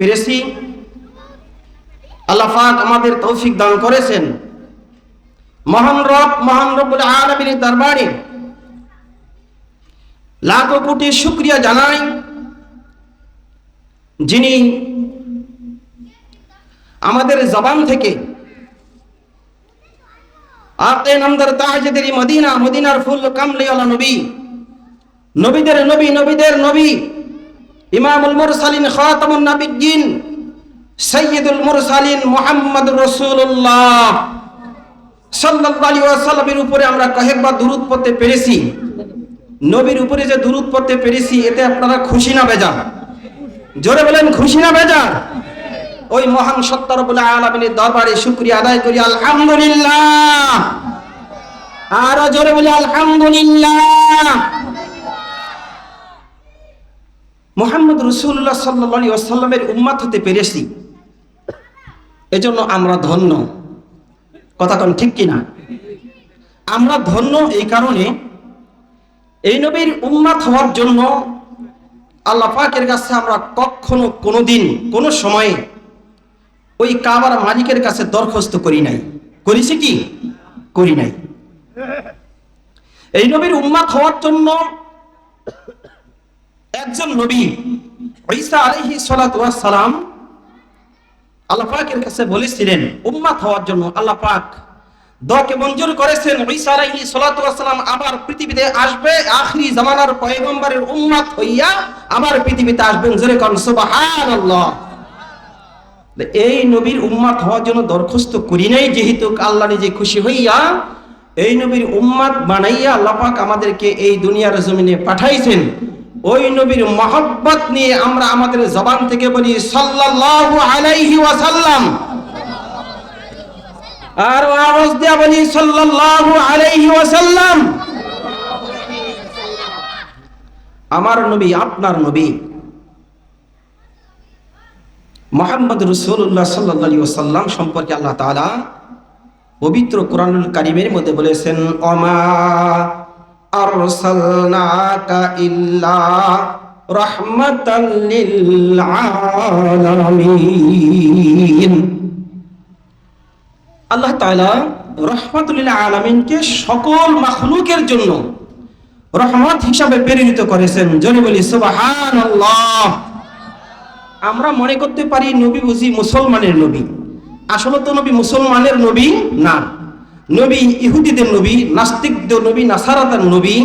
পেরেছি। আল্লাহ পাক আমাদের তৌফিক দান করেছেন। মহান রব, মহান রব্বুল আলামিনের দরবারে লাখো কোটি শুক্রিয়া জানাই, যিনি আমাদের জবান থেকে আতে নামদার মদিনা, মদিনার ফুল কামলি আলা নবী। নবীদের নবী নবীদের নবী। ইমামুল মুরসালিন খাতামুন নাবিয়্যিন, সাইয়্যিদুল মুরসালিন মুহাম্মদুর রাসূলুল্লাহ। সাল্লাল্লাহু আলাইহি ওয়াসাল্লামের উপরে আমরা কয়েকবার দুরূদ পড়তে পেরেছি। নবীর উপরে যে দুরূদ পড়তে পেরেছি, এতে আপনারা খুশি না বেজার? জোরে বলেন, খুশি না বেজার? ওই মহান সত্য রব্বুল আলামিনের দরবারে শুকরিয়া আদায় করি, আলহামদুলিল্লাহ। আরও জোরে বলি, আলহামদুলিল্লাহ। মোহাম্মদ রসুল্লাহ সাল্লি আসাল্লামের উম্মাত হতে পেরেছি। এজন্য আমরা ধন্য। কথা কোন ঠিক কিনা? আমরা ধন্য এই কারণে এই নবীর উম্মাত হওয়ার জন্য আল্লাহ পাকের কাছে আমরা কখনো কোনোদিন, কোনো সময়ে ওই কাবার মালিকের কাছে দরখাস্ত করি নাই। করেছি কি? করি নাই। এই নবীর উম্মাত হওয়ার জন্য একজন নবী, ঈসা সালাতু সালাম আল্লাহ পাকের কাছে বলেছিলেন, উম্মাত হওয়ার জন্য আল্লাহ পাক দকে মঞ্জুর করেছেন। ঈসা আলাইহি সালাতু সালাম আবার পৃথিবীতে আসবে, আখরি জামানার পয়গম্বরের উম্মাত হইয়া আবার পৃথিবীতে আসবেন। জোরে কোন, সুবহানাল্লাহ। এই নবীর উম্মাত হওয়ার জন্য দরখাস্ত করি নাই, যেহেতু আল্লাহ নিজে খুশি হইয়া এই নবীর উম্মাত বানাইয়া আল্লাহ পাক আমাদেরকে এই দুনিয়ার জমিনে পাঠাইছেন। ওই নবীর মহব্বত নিয়ে আমরা আমাদের জবান থেকে বলি, সাল্লাল্লাহু আলাইহি ওয়াসাল্লাম। আর আওয়াজ দিয়া বলি, সাল্লাল্লাহু আলাইহি ওয়াসাল্লাম। আমার নবী, আপনার নবী। মোহাম্মদ রসুল্লাহ সাল্লাহ সাল্লাম সম্পর্কে আল্লাহ তালা পবিত্র কোরআনুল কারিমের মধ্যে বলেছেন অমা আরসালনাকা ইল্লা রাহমাতাল লিল আল্লাহ তাআলা রহমাতুল্লিল আলামিনকে সকল মাখলুকের জন্য রহমত হিসাবে প্রেরিত করেছেন। জনে বলি, সুবহানাল্লাহ। আমরা মনে করতে পারি নবী বুঝি মুসলমানের নবী। আসলে তো নবী মুসলমানের নবী না। নবী, ইহুদিদের নবী, নাস্তিকদের নবী নাসারাতার নবী,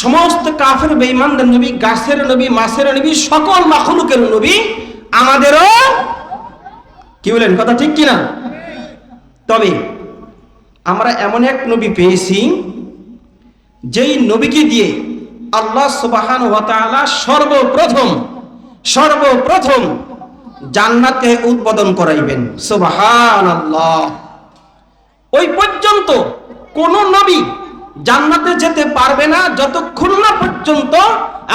সমস্ত কাফের, বেঈমানদের নবী, গাছের নবী, মাছের নবী, সকল মাখলুকের নবী, আমাদেরও কি বলেন, কথা ঠিক কিনা? তবে আমরা এমন এক নবী পেয়েছি, যেই নবীকে দিয়ে আল্লাহ সুবাহান ওয়া তাআলা সর্বপ্রথম সর্বপ্রথম জান্নাতকে উদ্বোধন করাইবেন। সুবাহান আল্লাহ ওই পর্যন্ত কোন নবী জান্নাতে যেতে পারবে না যতক্ষণ না পর্যন্ত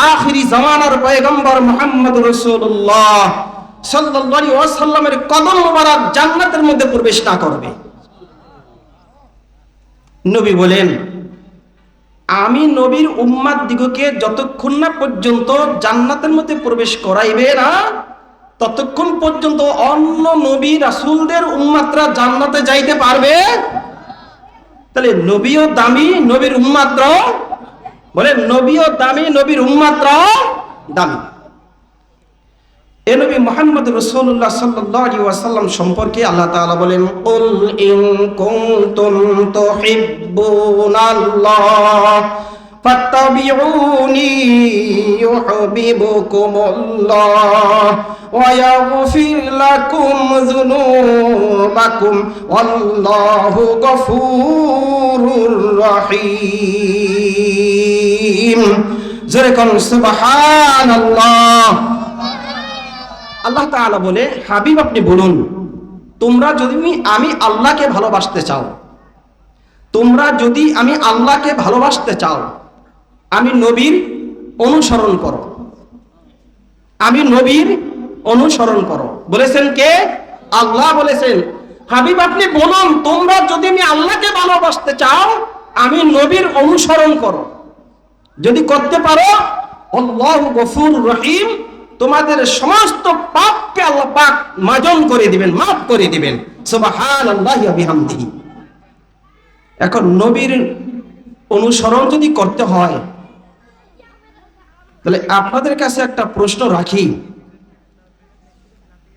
আখিরি জামানার পয়গম্বর মোহাম্মদ রসুল্লাহ সাল্লাল্লাহু ওয়াসাল্লামের কদম মোবারক জান্নাতের মধ্যে প্রবেশ না করবে। নবী বলেন, আমি নবীর উম্মাদ দিগকে যতক্ষণ না পর্যন্ত জান্নাতের মধ্যে প্রবেশ করাইবে না ততক্ষণ পর্যন্ত অন্য নবী রাসুলদের উম্মাত্রা জান্নাতে যাইতে পারবে? তাহলে নবীও দামি, নবীর উম্মাত্র বলে নবীও দামি, নবীর উম্মাত্র দামি। এ নবী মোহাম্মদ রসুল্লাহ ওয়াসাল্লাম সম্পর্কে আল্লাহ তাআলা বলেন ফাত্তাবিউনি ইউহিব্বুকুমুল্লাহ ويغفر لكم ذنوبكم والله غفور رحيم زركم سبحان الله আল্লাহ তাআলা বলে হাবিব আপনি বলুন তোমরা যদি আমি আল্লাহকে ভালোবাসতে চাও তোমরা যদি আমি আল্লাহকে ভালোবাসতে চাও আমি নবীর অনুসরণ করো। আমি নবীর অনুসরণ করো। বলেছেন কে? আল্লাহ বলেছেন, হাবিব আপনি বলুন, তোমরা যদি আমি আল্লাহকে ভালোবাসতে চাও, আমি নবীর অনুসরণ করো। যদি করতে পারো, আল্লাহ গফুর রহিম তোমাদের সমস্ত পাপকে আল্লাহ পাক মাজন করে দিবেন, মাফ করে দিবেন। ওয়া বিহামদিহি। এখন নবীর অনুসরণ যদি করতে হয় তাহলে আপনাদের কাছে একটা প্রশ্ন রাখি।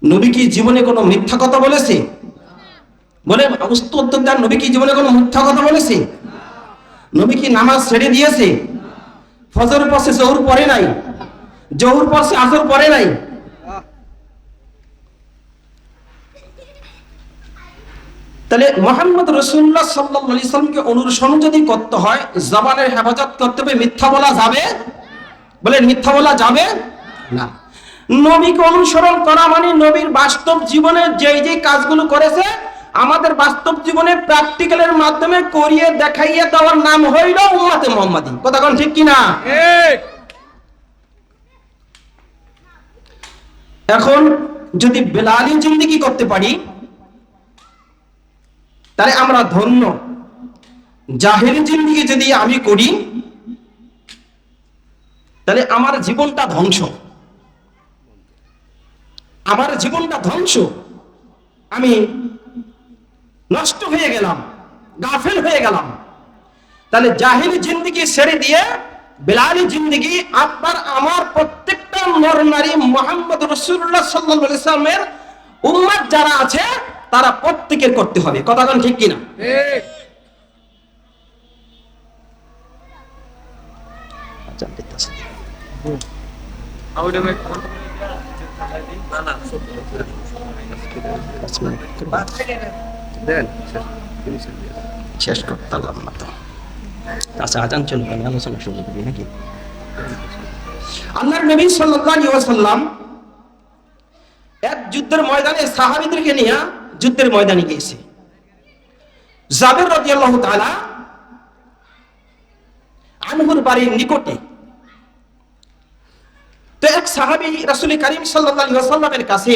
নবী কি জীবনে কোনো মিথ্যা কথা বলেছে? বলে নবী কি জীবনে কোনো মিথ্যা কথা বলেছে? নবী কি নামাজ ছেড়ে দিয়েছে? ফজর পথে জহুর পড়ে নাই? জহুর পথে আসর পড়ে নাই? তাহলে মোহাম্মদ রসুল্লাহ সাল্লাহ ইসলামকে অনুসরণ যদি করতে হয়, জবানের হেফাজত করতে হবে, মিথ্যা বলা যাবে? বলে মিথ্যা বলা যাবে? না। নবীকে অনুসরণ করা মানে নবীর বাস্তব জীবনে যেই যেই কাজগুলো করেছে আমাদের বাস্তব জীবনে প্র্যাকটিক্যালের মাধ্যমে করিয়ে দেখাইয়ে দেওয়ার নাম হইল উম্মাতে মোহাম্মদী। কথা কোন ঠিক কিনা? এখন যদি বেলালি জিন্দিগি করতে পারি তাহলে আমরা ধন্য। জাহের জিন্দিগি যদি আমি করি তাহলে আমার জীবনটা ধ্বংস। আমার জীবনটা ধ্বংস। আমি নষ্ট হয়ে গেলাম, গাফেল হয়ে গেলাম। তাহলে জাহির জিন্দিগি ছেড়ে দিয়ে, বেলালি জিন্দিগি আপনার, আমার প্রত্যেকটা নর নারী মোহাম্মদ রসুল্লাহ সাল্লাহ ইসলামের উম্মাদ যারা আছে, তারা প্রত্যেকের করতে হবে। কথা ঠিক কিনা আচ্ছা, দেখতেছি। শেষ করতে পারলাম না তো। আচ্ছা আজান আমি আলোচনা শুরু করি নাকি? আল্লাহর নবী সাল্লাল্লাহু ওয়াসাল্লাম এক যুদ্ধের ময়দানে সাহাবীদেরকে নিয়ে যুদ্ধের ময়দানে গিয়েছে। জাবের রাদিয়াল্লাহু তাআলা আনহুর বাড়ির নিকটে তো এক সাহাবী রাসূল করিম আলাইহি কাছে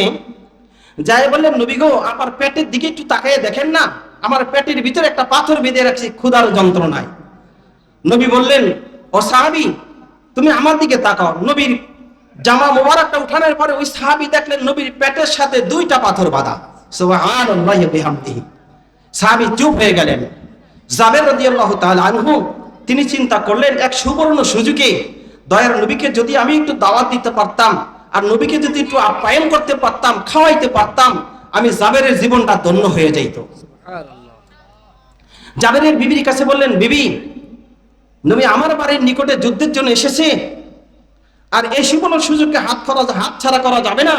যাই বললেন, নবী গো, আমার পেটের দিকে একটু তাকিয়ে দেখেন না। আমার পেটের ভিতরে একটা পাথর বেঁধে রাখছি, ক্ষুধার যন্ত্রণায়। নবী বললেন, ও সাহাবি, তুমি আমার দিকে তাকাও। নবীর জামা মোবারকটা উঠানোর পরে ওই সাহাবি দেখলেন, নবীর পেটের সাথে দুইটা পাথর বাঁধা। সাহাবি চুপ হয়ে গেলেন। জাবের রাদিয়াল্লাহু তাআলা আনহু, তিনি চিন্তা করলেন, এক সুবর্ণ সুযোগে দয়ার নবীকে যদি আমি একটু দাওয়াত দিতে পারতাম আর নবীকে যদি একটু আপ্যায়ন করতে পারতাম খাওয়াইতে পারতাম আমি জাবেরের জীবনটা ধন্য হয়ে যাইত। জাবেরের বিবির কাছে বললেন বিবি নবী আমার বাড়ির নিকটে যুদ্ধের জন্য এসেছে। আর এই সুবর্ণ সুযোগকে হাত করা হাত ছাড়া করা যাবে না।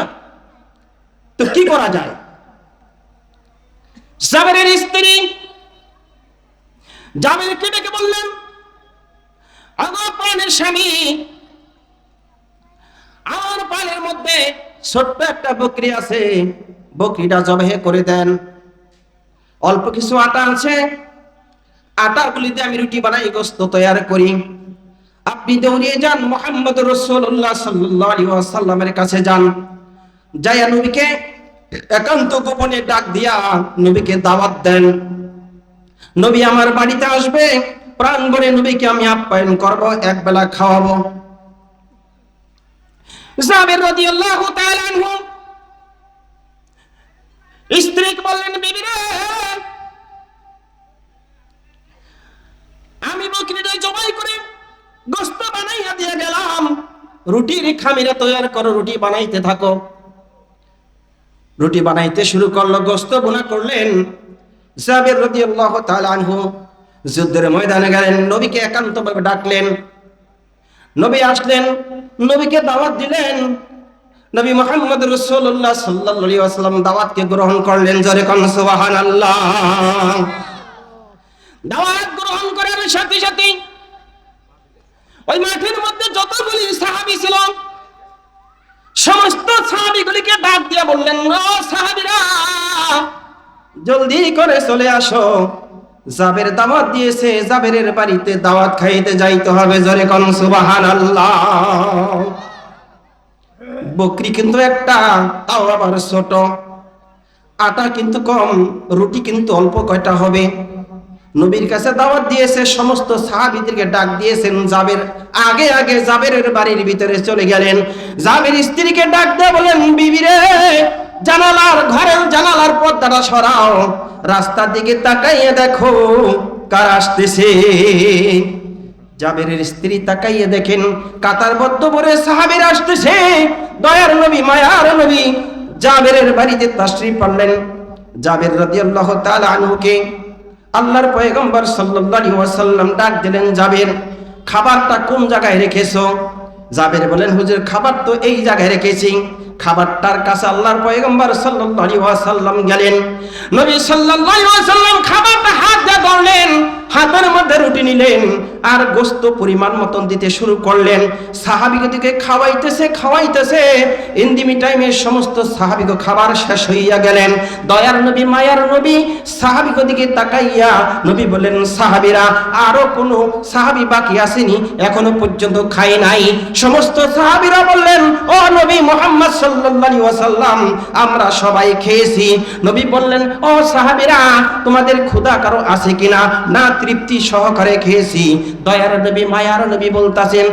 তো কি করা যায়? জাবেরের স্ত্রী জাবেরকে ডেকে বললেন আমার প্রাণের স্বামী। আমার পালের মধ্যে ছোট্ট একটা বকরি আছে। বকরিটা জবাহে করে দেন। অল্প কিছু আটা আছে। আটাগুলি দিয়ে আমি রুটি বানাই, গোস্ত তৈরি করি। আপনি দৌড়িয়ে যান, মোহাম্মদ রসুল্লাহ সাল্লামের কাছে যান। যাইয়া নবীকে একান্ত গোপনে ডাক দিয়া নবীকে দাওয়াত দেন। নবী আমার বাড়িতে আসবে। প্রাণ নবীকে আমি আপ্যায়ন করব এক বেলা খাওয়াবো স্ত্রীকে বললেন জবাই দিয়ে গেলাম। করো, রুটি বানাইতে থাকো। রুটি বানাইতে শুরু করল, গোস্ত বোনা করলেন জাবের রাদিয়াল্লাহু তাআলা যুদ্ধের ময়দানে গেলেন, নবীকে একান্তভাবে ডাকলেন। নবী আসলেন, নবীকে দাওয়াত দিলেন। নবী মোহাম্মদ রসুল্লাহ সাল্লাম দাওয়াতকে গ্রহণ করলেন, জরে কন সুবাহান আল্লাহ দাওয়াত গ্রহণ করার সাথে সাথে ওই মাঠের মধ্যে যতগুলি সাহাবি ছিল, সমস্ত সাহাবিগুলিকে ডাক দিয়ে বললেন, ও সাহাবিরা, জলদি করে চলে আসো। জাবের দাওয়াত দিয়েছে, জাবেরের বাড়িতে দাওয়াত খাইতে যাইতে হবে, জরে কোন সুবাহান আল্লাহ বকরি কিন্তু একটা, তাও আবার ছোট। আটা কিন্তু কম, রুটি কিন্তু অল্প কয়টা হবে। নবীর কাছে দাওয়াত দিয়েছে, সমস্ত সাহাবীদেরকে ডাক দিয়েছেন, জাবের আগে আগে জাবেরের বাড়ির ভিতরে চলে গেলেন। জাবের স্ত্রীকে ডাক দিয়ে বলেন, বিবি রে জানালার ঘরের জানালার পর্দাটা সরাও। রাস্তার দিকে তাকাইয়ে দেখো, কার আসতেছে? জাবেরের স্ত্রী তাকাইয়ে দেখেন, কাতার কাতারবদ্ধ করে সাহাবীর আসতেছে। দয়ার নবী, মায়ার নবী, জাবেরের বাড়িতে তাশরীফ পারলেন জাবের রাদিয়াল্লাহু তাআলা আনহুকে আল্লাহর পয়গম্বর সাল্লাল্লাহু ওয়াসাল্লাম ডাক দিলেন, জাবের, খাবারটা কোন জায়গায় রেখেছো? জাবের বলেন, হুজুর, খাবার তো এই জায়গায় রেখেছি। খাবারটার কাছে আল্লাহর পয়গম্বর সাল্লাল্লাহু আলাইহি ওয়াসাল্লাম গেলেন। নবী সাল্লাল্লাহু আলাইহি ওয়াসাল্লাম খাবারটা হাত দিয়ে ধরলেন। হাতের মধ্যে রুটি নিলেন আর গোস্ত পরিমাণ মতন দিতে শুরু করলেন। সাহাবিগদিকে খাওয়াইতেছে খাওয়াইতেছে। ইন্দিমি টাইমে সমস্ত সাহাবিগ খাবার শেষ হইয়া গেলেন। দয়ার নবী, মায়ার নবী সাহাবিগদিকে তাকাইয়া নবী বলেন সাহাবিরা, আরও কোনো সাহাবি বাকি আসেনি, এখনও পর্যন্ত খাই নাই। সমস্ত সাহাবিরা বললেন, ও নবী মোহাম্মদ সাল্লাল্লাহু ওয়াসাল্লাম, আমরা সবাই খেয়েছি। নবী বললেন, ও সাহাবিরা, তোমাদের ক্ষুধা কারও আছে কিনা? না তৃপ্তি সহকারে খেয়েছি। দয়ার নবী, মায়ার নবী বলতাছেন,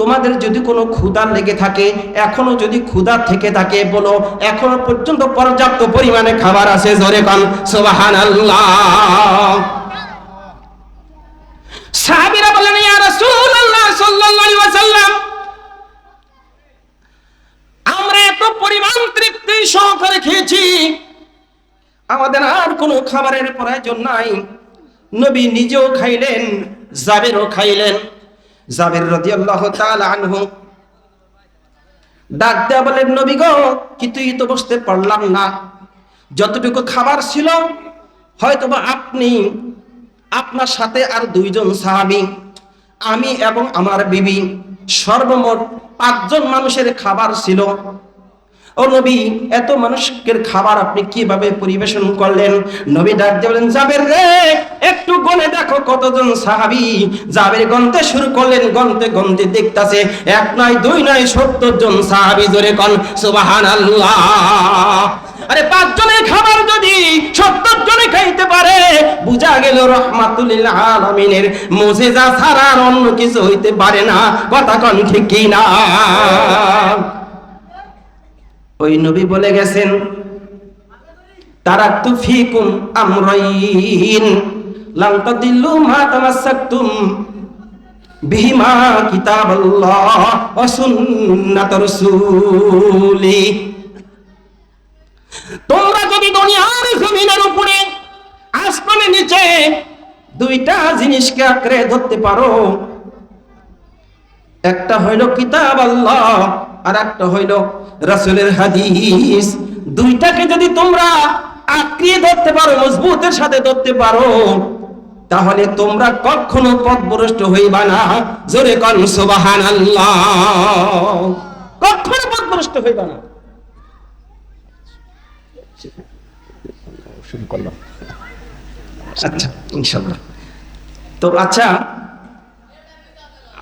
তোমাদের যদি কোনো ক্ষুধা লেগে থাকে, এখনও যদি ক্ষুধা থেকে থাকে, বলো, এখনও পর্যন্ত পর্যাপ্ত পরিমাণে খাবার আছে জোরে কন, সুবহানাল্লাহ। সাহাবীরা বলেন ইয়া রাসূলুল্লাহ সাল্লাল্লাহু আলাইহি ওয়াসাল্লাম, আমরা এত পরিমাণ তৃপ্তি সহকারে খেয়েছি, আমাদের আর কোনো খাবারের প্রয়োজন নাই। নবী নিজেও খাইলেন, জাবেরও খাইলেন। জাবের রাদিয়াল্লাহু তাআলা আনহু ডাক দেয়া বলেন, নবী গো, কিছুই তো বসতে পারলাম না। যতটুকু খাবার ছিল, হয়তোবা আপনি, আপনার সাথে আর দুইজন সাহাবী, আমি এবং আমার বিবি, সর্বমোট পাঁচজন মানুষের খাবার ছিল। ও নবী, এত মানুষের খাবার আপনি কীভাবে পরিবেশন করলেন? নবী ডাক দিয়ে বলেন, জাবের রে, একটু গনে দেখো কতজন সাহাবি জাবের গন্তে শুরু করলেন গন্তে গন্তে দেখতাছে, এক নয়, দুই নয়, সত্তর জন সাহাবি জোরে কন, সুবহানাল্লাহ। আরে পাঁচ জনের খাবার যদি সত্তর জনে খাইতে পারে, বুঝা গেল রহমাতুল্লিল আলমিনের মোজেজা ছাড়া অন্য কিছু হইতে পারে না। কথা কন ঠিক কি না ওই নবী বলে গেছেন, তারাক্তু ফিকুম আমরাইন লাম তাদিল্লু মা তামাসসাকতুম বিহিমা কিতাবাল্লাহ ওয়া সুন্নাত রাসূলি। তোমরা যদি দুনিয়ার জমিনের উপরে আসমানের নিচে দুইটা জিনিসকে আঁকড়ে ধরতে পারো, একটা হইল কিতাব আল্লাহ আর একটা হইল রাসূলের হাদিস। দুইটাকে যদি তোমরা আঁকড়িয়ে ধরতে পারো মজবুতের সাথে ধরতে পারো তাহলে তোমরা কখনো পথভ্রষ্ট হইবা না। জোরে কন সুবহানাল্লাহ। কখনো পথভ্রষ্ট হইবা না। শুরু করলাম। আচ্ছা ইনশাল্লাহ তো আচ্ছা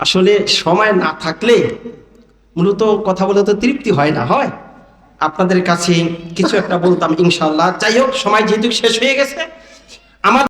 আসলে সময় না থাকলে মূলত কথা বলে তো তৃপ্তি হয় না, হয়? আপনাদের কাছে কিছু একটা বলতাম ইনশাল্লাহ যাই হোক, সময় যেহেতু শেষ হয়ে গেছে, আমার